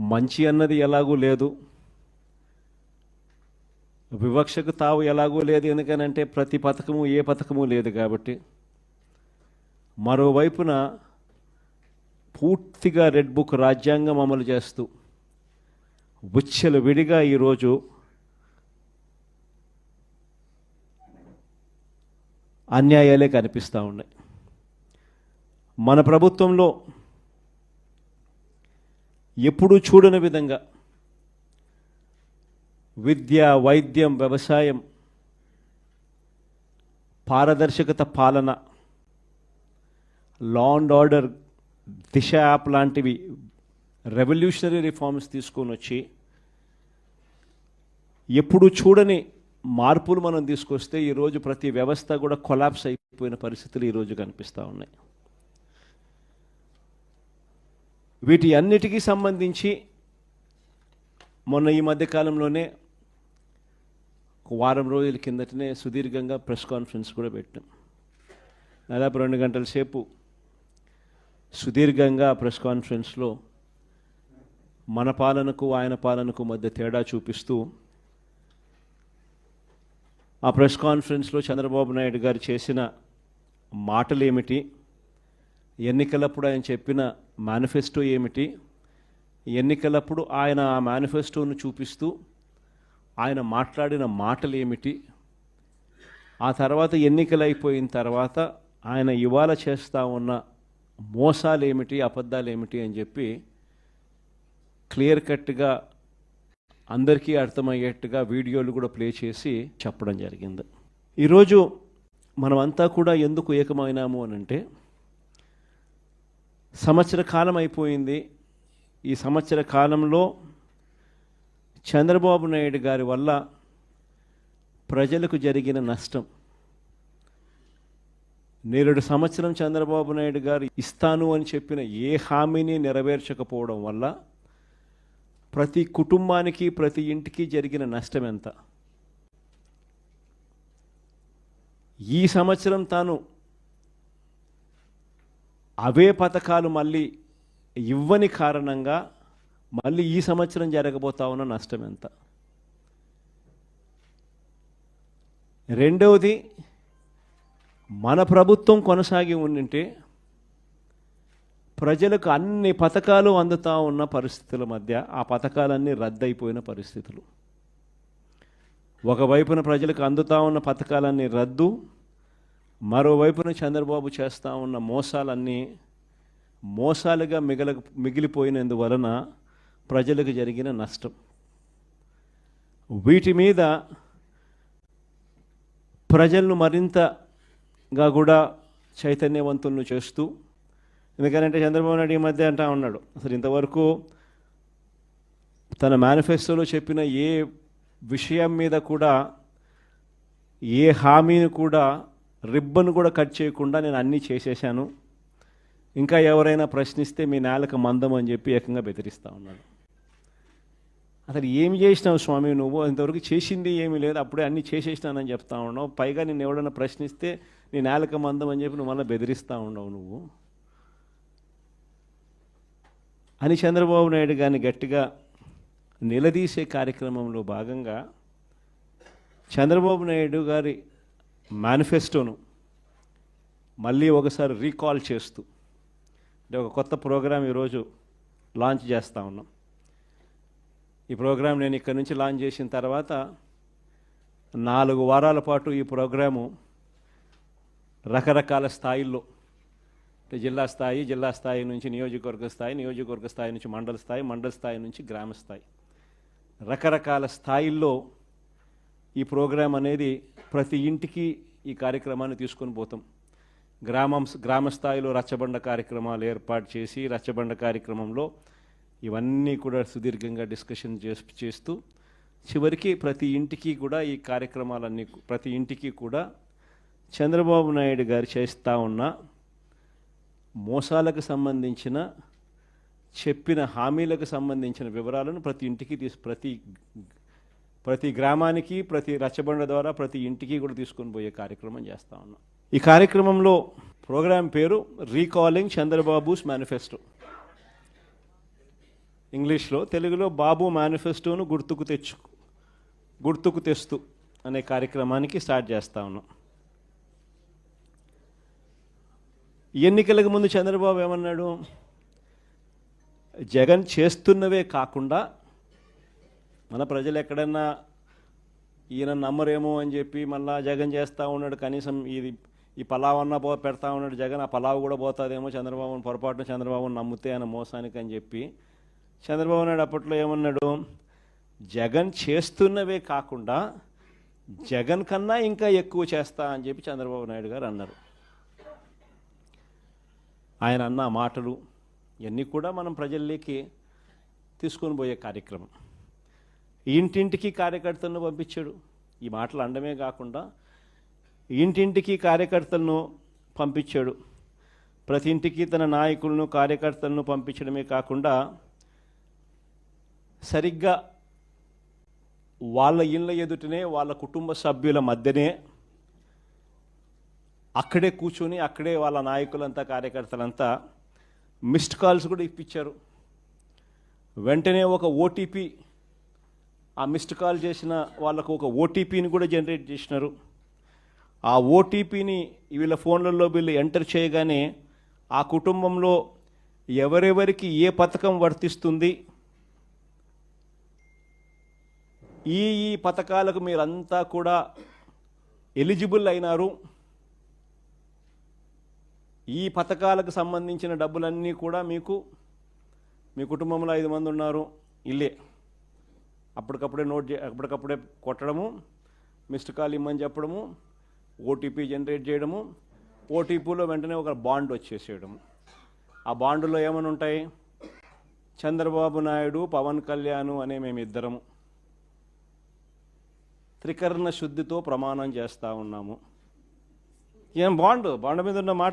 మంచి అన్నది ఎలాగూ లేదు. వివక్షకు తావు ఎలాగూ లేదు ఎందుకనంటే ప్రతి పథకము ఏ పథకము లేదు కాబట్టి. మరోవైపున పూర్తిగా రెడ్ బుక్ రాజ్యాంగం అమలు చేస్తూ ఉచ్చలు విడిగా ఈరోజు అన్యాయాలే కనిపిస్తూ ఉన్నాయి. మన ప్రభుత్వంలో ఎప్పుడూ చూడని విధంగా. విద్య వైద్యం వ్యవసాయం పారదర్శకత పాలన law and order Disha app లాంటివి రెవల్యూషనరీ రిఫార్మ్స్ తీసుకొని వచ్చి ఎప్పుడు చూడని మార్పులు మనం తీసుకొస్తే ఈరోజు ప్రతి వ్యవస్థ కూడా కొలాప్స్ అయిపోయిన పరిస్థితులు ఈరోజు కనిపిస్తూ ఉన్నాయి. వీటి అన్నిటికీ సంబంధించి మొన్న ఈ మధ్యకాలంలోనే ఒక వారం రోజుల కిందటనే సుదీర్ఘంగా ప్రెస్ కాన్ఫరెన్స్ కూడా పెట్టాం దాదాపు రెండు గంటల సేపు సుదీర్ఘంగా ప్రెస్ కాన్ఫరెన్స్లో మన పాలనకు ఆయన పాలనకు మధ్య తేడా చూపిస్తూ ఆ ప్రెస్ కాన్ఫరెన్స్లో చంద్రబాబు నాయుడు గారు చేసిన మాటలు ఏమిటి ఎన్నికలప్పుడు ఆయన చెప్పిన మేనిఫెస్టో ఏమిటి? ఎన్నికలప్పుడు ఆయన ఆ మేనిఫెస్టోను చూపిస్తూ ఆయన మాట్లాడిన మాటలు ఏమిటి? ఆ తర్వాత ఎన్నికలు అయిపోయిన తర్వాత ఆయన ఇవాళ చేస్తూ ఉన్న మోసాలు ఏమిటి అబద్ధాలు ఏమిటి అని చెప్పి క్లియర్ కట్గా అందరికీ అర్థమయ్యేట్టుగా వీడియోలు కూడా ప్లే చేసి చెప్పడం జరిగింది. ఈరోజు మనమంతా కూడా ఎందుకు ఏకమైనాము అని అంటే సంవత్సర కాలం అయిపోయింది. ఈ సంవత్సర కాలంలో చంద్రబాబు నాయుడు గారి వల్ల ప్రజలకు జరిగిన నష్టం. నేరుడు సంవత్సరం చంద్రబాబు నాయుడు గారు ఇస్తాను అని చెప్పిన ఏ హామీని నెరవేర్చకపోవడం వల్ల ప్రతి కుటుంబానికి ప్రతి ఇంటికి జరిగిన నష్టం ఎంత? ఈ సంవత్సరం తాను అవే పథకాలు మళ్ళీ ఇవ్వని కారణంగా మళ్ళీ ఈ సంవత్సరం జరగబోతా ఉన్న నష్టం ఎంత? రెండవది మన ప్రభుత్వం కొనసాగి ఉండింటే ప్రజలకు అన్ని పథకాలు అందుతా ఉన్న పరిస్థితుల మధ్య ఆ పథకాలన్నీ రద్దయిపోయిన పరిస్థితులు. ఒకవైపున ప్రజలకు అందుతా ఉన్న పథకాలన్నీ రద్దు మరోవైపున చంద్రబాబు చేస్తూ ఉన్న మోసాలన్నీ మోసాలుగా మిగల మిగిలిపోయినందువలన ప్రజలకు జరిగిన నష్టం. వీటి మీద ప్రజలను మరింతగా కూడా చైతన్యవంతులను చేస్తూ ఎందుకంటే చంద్రబాబు నాయుడు ఈ మధ్య అంటా ఉన్నాడు అసలు ఇంతవరకు తన మేనిఫెస్టోలో చెప్పిన ఏ విషయం మీద కూడా ఏ హామీని కూడా రిబ్బన్ కూడా కట్ చేయకుండా నేను అన్నీ చేసేసాను ఇంకా ఎవరైనా ప్రశ్నిస్తే మీ నేలకు మందం అని చెప్పి ఏకంగా బెదిరిస్తూ ఉన్నాడు. అసలు ఏమి చేసినావు స్వామి? నువ్వు ఇంతవరకు చేసింది ఏమీ లేదు. అప్పుడే అన్నీ చేసేసినానని చెప్తా ఉన్నావు. పైగా నేను ఎవడన్నా ప్రశ్నిస్తే నీ నేలకు మందం అని చెప్పి నువ్వు మళ్ళీ బెదిరిస్తూ ఉండవు నువ్వు. అని చంద్రబాబు నాయుడు గారిని గట్టిగా నిలదీసే కార్యక్రమంలో భాగంగా చంద్రబాబు నాయుడు గారి మేనిఫెస్టోను మళ్ళీ ఒకసారి రీకాల్ చేస్తూ. అంటే ఒక కొత్త ప్రోగ్రాం ఈరోజు లాంచ్ చేస్తూ ఉన్నాం. ఈ ప్రోగ్రాం నేను ఇక్కడి నుంచి లాంచ్ చేసిన తర్వాత నాలుగు వారాల పాటు ఈ ప్రోగ్రాము రకరకాల స్థాయిల్లో అంటే జిల్లా స్థాయి జిల్లా స్థాయి నుంచి నియోజకవర్గ స్థాయి నియోజకవర్గ స్థాయి నుంచి మండల స్థాయి మండల స్థాయి నుంచి గ్రామ స్థాయి. రకరకాల స్థాయిల్లో ఈ ప్రోగ్రాం అనేది ప్రతి ఇంటికి ఈ కార్యక్రమాన్ని తీసుకొని పోతాం. గ్రామం గ్రామ స్థాయిలో రచ్చబండ కార్యక్రమాలు ఏర్పాటు చేసి రచ్చబండ కార్యక్రమంలో ఇవన్నీ కూడా సుదీర్ఘంగా డిస్కషన్ చేస్తూ చివరికి ప్రతి ఇంటికి కూడా ఈ కార్యక్రమాలన్నీ ప్రతి ఇంటికి కూడా చంద్రబాబు నాయుడు గారు చేస్తూ ఉన్న మోసాలకు సంబంధించిన చెప్పిన హామీలకు సంబంధించిన వివరాలను ప్రతి ఇంటికి తీసు ప్రతి ప్రతి గ్రామానికి ప్రతి రచ్చబండ ద్వారా ప్రతి ఇంటికి కూడా తీసుకొని పోయే కార్యక్రమం చేస్తూ ఉన్నాం. ఈ కార్యక్రమంలో ప్రోగ్రాం పేరు రీకాలింగ్ చంద్రబాబుస్ మేనిఫెస్టో. ఇంగ్లీష్లో తెలుగులో బాబు మేనిఫెస్టోను గుర్తుకు తెచ్చు గుర్తుకు తెస్తూ అనే కార్యక్రమానికి స్టార్ట్ చేస్తా ఉన్నాం. ఎన్నికలకు ముందు చంద్రబాబు ఏమన్నాడు? జగన్ చేస్తున్నవే కాకుండా మన ప్రజలు ఎక్కడన్నా ఈయన నమ్మరేమో అని చెప్పి మళ్ళా జగన్ చేస్తూ ఉన్నాడు కనీసం ఇది ఈ పలావ్ అన్న పో పెడతా ఉన్నాడు జగన్ ఆ పలావ్ కూడా పోతుందేమో చంద్రబాబును పొరపాటున చంద్రబాబును నమ్మితే ఆయన మోసానికి అని చెప్పి. చంద్రబాబు నాయుడు అప్పట్లో ఏమన్నాడు? జగన్ చేస్తున్నవే కాకుండా జగన్ కన్నా ఇంకా ఎక్కువ చేస్తా అని చెప్పి చంద్రబాబు నాయుడు గారు అన్నారు. ఆయన అన్న మాటలు ఇవన్నీ కూడా మనం ప్రజల్లోకి తీసుకొని పోయే కార్యక్రమం. ఇంటింటికి కార్యకర్తలను పంపించాడు. ఈ మాటలు అండమే కాకుండా ఇంటింటికి కార్యకర్తలను పంపించాడు. ప్రతి ఇంటికి తన నాయకులను కార్యకర్తలను పంపించడమే కాకుండా సరిగ్గా వాళ్ళ ఇళ్ళ ఎదుటనే వాళ్ళ కుటుంబ సభ్యుల మధ్యనే అక్కడే కూర్చొని అక్కడే వాళ్ళ నాయకులంతా కార్యకర్తలంతా మిస్డ్ కాల్స్ కూడా ఇప్పించారు. వెంటనే ఒక ఓటీపీ ఆ మిస్డ్ కాల్ చేసిన వాళ్ళకు ఒక ఓటీపీని కూడా జనరేట్ చేసినారు. ఆ ఓటీపీని వీళ్ళ ఫోన్లలో వీళ్ళు ఎంటర్ చేయగానే ఆ కుటుంబంలో ఎవరెవరికి ఏ పథకం వర్తిస్తుంది ఈ ఈ పథకాలకు మీరంతా కూడా ఎలిజిబుల్ అయినారు. ఈ పథకాలకు సంబంధించిన డబ్బులన్నీ కూడా మీకు మీ కుటుంబంలో ఐదు మంది ఉన్నారు ఇల్లే. అప్పటికప్పుడే నోట్ చే అప్పటికప్పుడే కొట్టడము మిస్డ్ కాల్ ఇమ్మని చెప్పడము ఓటీపీ జనరేట్ చేయడము ఓటీపీలో వెంటనే ఒక బాండ్ వచ్చేసేయడము. ఆ బాండ్లో ఏమని ఉంటాయి? చంద్రబాబు నాయుడు పవన్ కళ్యాణ్ అనే మేమిద్దరము. త్రికరణ శుద్ధితో ప్రమాణం చేస్తూ ఉన్నాము. ఏం బాండ్? బాండ్ మీద ఉన్న మాట